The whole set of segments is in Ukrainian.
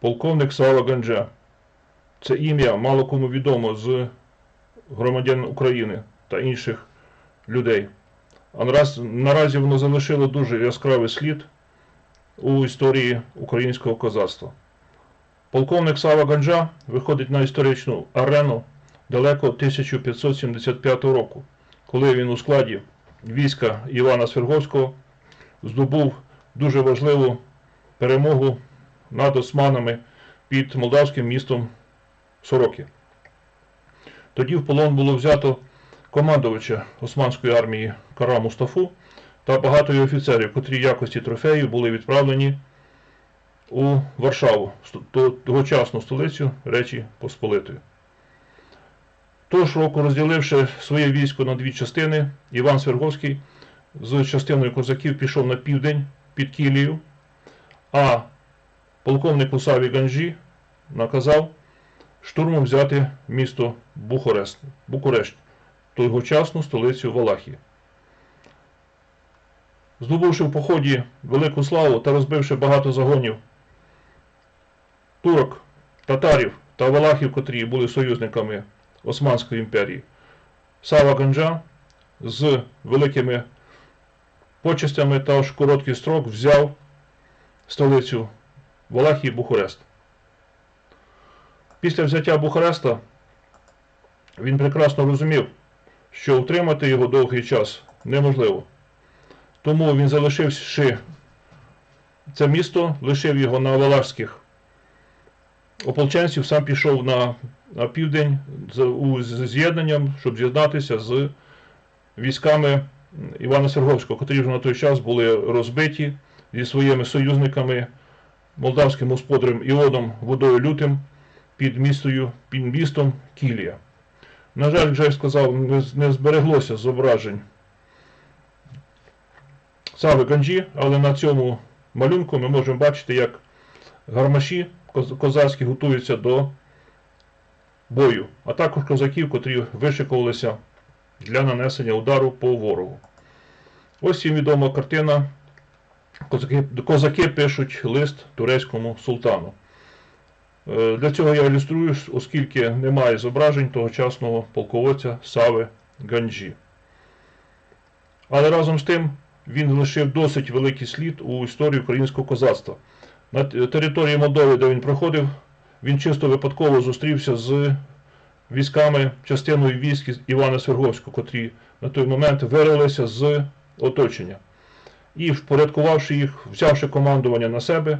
Полковник Сава Ганджа. Це ім'я мало кому відомо з громадян України та інших людей. А нараз, наразі воно залишило дуже яскравий слід у історії українського козацтва. Полковник Сава Ганджа виходить на історичну арену далеко 1575 року, коли він у складі війська Івана Сверговського здобув дуже важливу перемогу над османами під молдавським містом Сороки. Тоді в полон було взято командувача Османської армії Кара Мустафу та багато офіцерів, котрі якості трофеїв були відправлені у Варшаву, тогочасну столицю Речі Посполитої. Того ж року, розділивши своє військо на дві частини, Іван Сверговський з частиною козаків пішов на південь під Кілію, а полковнику Саві Ганжі наказав штурмом взяти місто Бухарест, Букурешт, тогочасну столицю Валахії. Здобувши в поході велику славу та розбивши багато загонів турок, татарів та валахів, котрі були союзниками Османської імперії, Сава Ганджа з великими почестями та в короткий строк взяв столицю Валахії Бухарест. Після взяття Бухареста він прекрасно розумів, що утримати його довгий час неможливо. Тому він залишивши це місто, лишив його на валашських ополченців, сам пішов на, на південь з, з'єднанням, щоб з'єднатися з військами Івана Серговського, котрі вже на той час були розбиті зі своїми союзниками, молдавським господарем Іоном Водою Лютим під містою, під містом Кілія. На жаль, вже сказав, не, збереглося зображень Сави Ганджі, але на цьому малюнку ми можемо бачити, як гармаші козацькі готуються до бою, а також козаків, котрі вишикувалися для нанесення удару по ворогу. Ось їм відома картина. Козаки, козаки пишуть лист турецькому султану. Е, Для цього я ілюструю, оскільки немає зображень тогочасного полководця Сави Ганджі. Але разом з тим він лишив досить великий слід у історії українського козацтва. На території Молдови, де він проходив, він чисто випадково зустрівся з військами, частиною військ Івана Сверговського, котрі на той момент вирвалися з оточення. І, впорядкувавши їх, взявши командування на себе,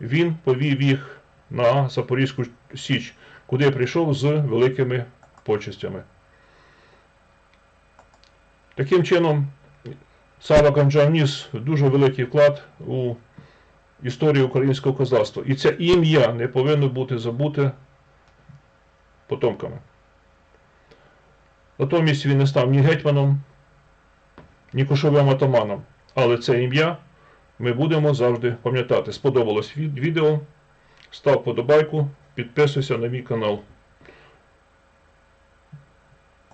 він повів їх на Запорізьку Січ, куди прийшов з великими почестями. Таким чином, Сава Ганджа вніс дуже великий вклад у історію українського козацтва. І це ім'я не повинно бути забуте потомками. Натомість він не став ні гетьманом, ні кошовим атаманом. Але це ім'я ми будемо завжди пам'ятати. Сподобалось відео? Став подобайку, підписуйся на мій канал.